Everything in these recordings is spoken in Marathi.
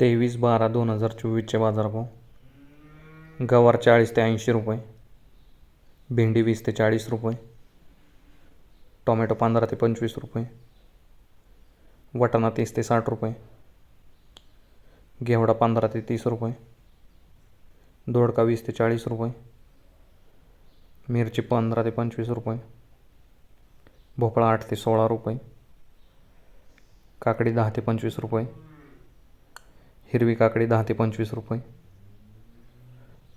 तेवीस बारा दोन हजार चोवीसचे बाजारभाव. गवार चाळीस ते ऐंशी रुपये. भेंडी वीस ते चाळीस रुपये. टोमॅटो पंधरा ते पंचवीस रुपये. वटाणा तीस ते साठ रुपये. घेवडा पंधरा ते तीस रुपये. दोडका वीस ते चाळीस रुपये. मिरची पंधरा ते पंचवीस रुपये. भोपळा आठ ते सोळा रुपये. काकडी दहा ते पंचवीस रुपये. हिरवी काकडी दहा ते पंचवीस रुपये.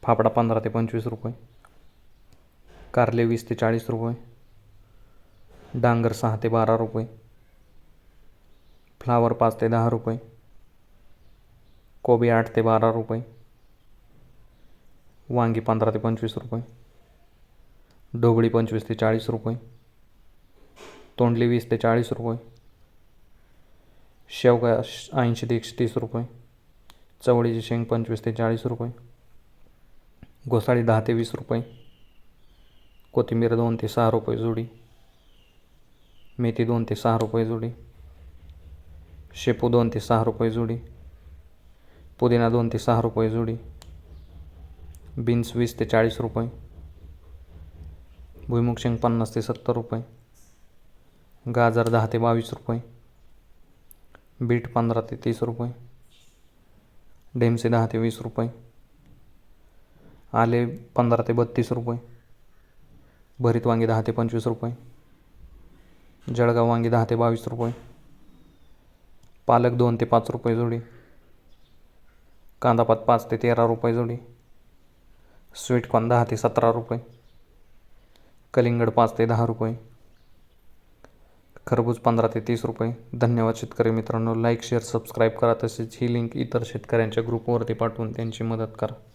फाफडा पंधरा ते पंचवीस रुपये. कारले वीस ते चाळीस रुपये. डांगर सहा ते बारा रुपये. फ्लावर पाच ते दहा रुपये. कोबी आठ ते बारा रुपये. वांगी पंधरा ते पंचवीस रुपये. ढोबळी पंचवीस ते चाळीस रुपये. तोंडली वीस ते चाळीस रुपये. शेवगा ऐंशी ते एकशे तीस रुपये. चवळीची शेंग पंचवीस ते चाळीस रुपये. घोसाळी दहा ते वीस रुपये. कोथिंबीर दोन ते सहा रुपये जोडी. मेथी दोन ते सहा रुपये जोडी. शेपू दोन ते सहा रुपये जोडी. पुदिना दोन ते सहा रुपये जोडी. बीन्स वीस ते चाळीस रुपये. भुईमुग शेंग पन्नास ते सत्तर रुपये. गाजर दहा ते बावीस रुपये. बीट पंधरा ते तीस रुपये. ढेमसे दहा ते वीस रुपये. आले पंधरा ते बत्तीस रुपये. भरीत वांगे दहा ते पंचवीस रुपये. जळगाव वांगी दहा ते बावीस रुपये. पालक दोन ते पाच रुपये जोडी. कांदापात पाच ते तेरा रुपये जोडी. स्वीटकॉर्न दहा ते सतरा रुपये. कलिंगड पाच ते दहा रुपये. खरबूज पंधरा ते तीस रुपये. धन्यवाद शेतकरी मित्रांनो. लाईक शेअर सबस्क्राईब करा. तसेच ही लिंक इतर शेतकऱ्यांच्या ग्रुपवरती पाठवून त्यांची मदत करा.